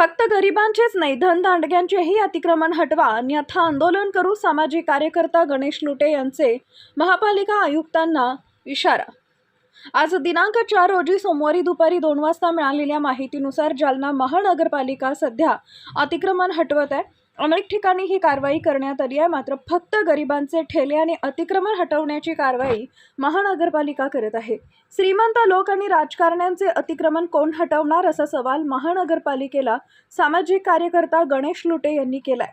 फक्त गरिबांचेच नाही धनदांडग्यांचेही अतिक्रमण हटवा. अन्यथा आंदोलन करू सामाजिक कार्यकर्ता गणेश लुटे यांचे महापालिका आयुक्तांना इशारा. आज दिनांक चार रोजी सोमवारी दुपारी दोन वाजता मिळालेल्या माहितीनुसार जालना महानगरपालिका सध्या अतिक्रमण हटवत आहे. अनेक ठिकाणी ही कारवाई करण्यात आली आहे. मात्र फक्त गरिबांचे ठेले आणि अतिक्रमण हटवण्याची कारवाई महानगरपालिका करत आहे. श्रीमंत लोक आणि राजकारण्यांचे अतिक्रमण कोण हटवणार असा सवाल महानगरपालिकेला सामाजिक कार्यकर्ता गणेश लुटे यांनी केलाय.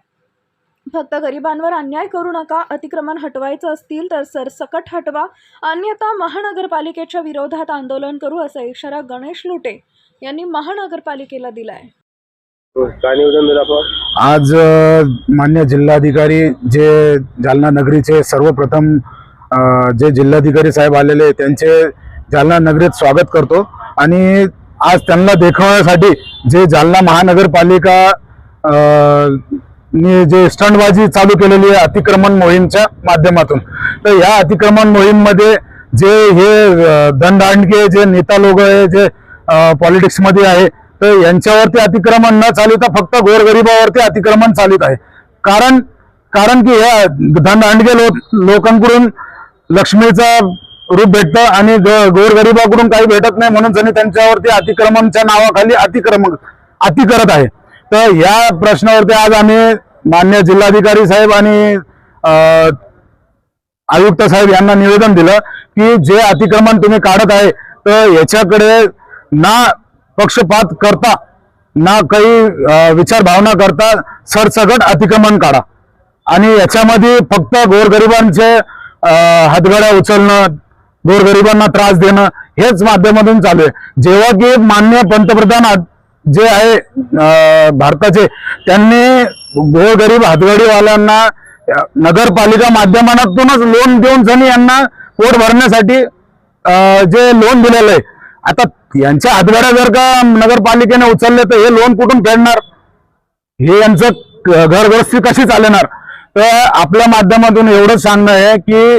फक्त गरिबांवर अन्याय करू नका अतिक्रमण हटवायचं असतील तर सरसकट हटवा. अन्यथा महानगरपालिकेच्या विरोधात आंदोलन करू असा इशारा गणेश लुटे यांनी महानगरपालिकेला दिलाय. काय निवेदन दिलं आपण आज मान्य जिल्हाधिकारी जे जालना नगरीचे सर्वप्रथम जे जिल्हाधिकारी साहेब आलेले आहे, त्यांचे जालना नगरीत स्वागत करतो. आणि आज त्यांना देखावण्यासाठी जे जालना महानगरपालिका नी जे स्टंटबाजी चालू केलेली आहे अतिक्रमण मोहीमच्या माध्यमातून. तर या अतिक्रमण मोहीममध्ये जे हे दंडांडके जे नेता लोक आहे जे पॉलिटिक्समध्ये आहे तर यांच्यावरती अतिक्रमण न चालिता फक्त गोरगरिबावरती अतिक्रमण चालित आहे. कारण कारण की ह्या धनदांडगे लोक लोकांकडून लक्ष्मीचं रूप भेटतं आणि ग- गोरगरिबाकडून काही भेटत नाही म्हणून त्यांनी त्यांच्यावरती अतिक्रमणच्या नावाखाली अतिक्रमण अति करत आहे. तर या प्रश्नावरती आज आम्ही मान्य जिल्हाधिकारी साहेब आणि आयुक्त साहेब यांना निवेदन दिलं की जे अतिक्रमण तुम्ही काढत आहे तर याच्याकडे ना पक्षपात करता ना काही विचारभावना करता सरसगट अतिक्रमण काढा. आणि याच्यामध्ये फक्त गोरगरिबांचे हातगाड्या उचलणं गोरगरिबांना त्रास देणं हेच माध्यमातून चालू आहे. जेव्हा की मान्य पंतप्रधान जे आहे भारताचे त्यांनी गोरगरीब हातगाडीवाल्यांना नगरपालिका माध्यमातूनच लोन देऊन जणी यांना पोट भरण्यासाठी जे लोन दिलेलं आहे. आता यांच्या हातगाड्या जर का नगरपालिकेने उचलले तर हे लोन कुठून फेडणार? हे यांचं क- कशी चालणार? तर आपल्या माध्यमातून एवढंच सांगणं आहे की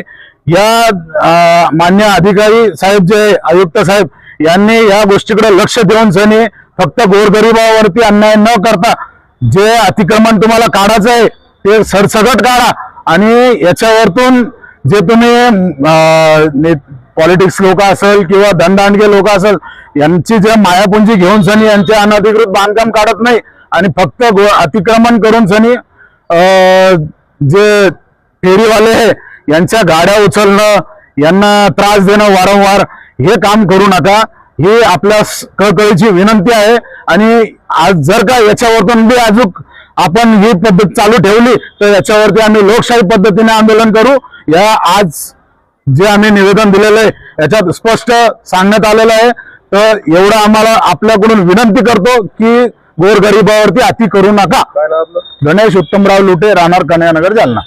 या मान्य अधिकारी साहेब जे आयुक्त साहेब यांनी या गोष्टीकडे लक्ष देऊन सनी फक्त गोरगरिबावरती अन्याय न करता जे अतिक्रमण तुम्हाला काढायचं आहे ते सरसकट काढा. आणि याच्यावरतून जे तुम्ही पॉलिटिक्स लोक असेल किंवा धनदांडगे लोक असेल यांची जे मायापुंजी घेऊन सनी यांचे अनधिकृत बांधकाम काढत नाही आणि फक्त अतिक्रमण करून सनी जे फेरीवाले आहे यांच्या गाड्या उचलणं यांना त्रास देणं वारंवार हे काम करू नका. ही आपल्या कळकळीची विनंती आहे आणि आज जर का याच्यावरतून बी अजून आपण ही पद्धत चालू ठेवली तर याच्यावरती आम्ही लोकशाही पद्धतीने आंदोलन करू. या आज जे आम्ही निवेदन दिलेलं आहे याच्यात स्पष्ट सांगण्यात आलेलं आहे. तर एवढं आम्हाला आपल्याकडून विनंती करतो की गोरगरिबावरती अति करू नका. गणेश उत्तमराव लुटे राहणार कन्यानगर जालना.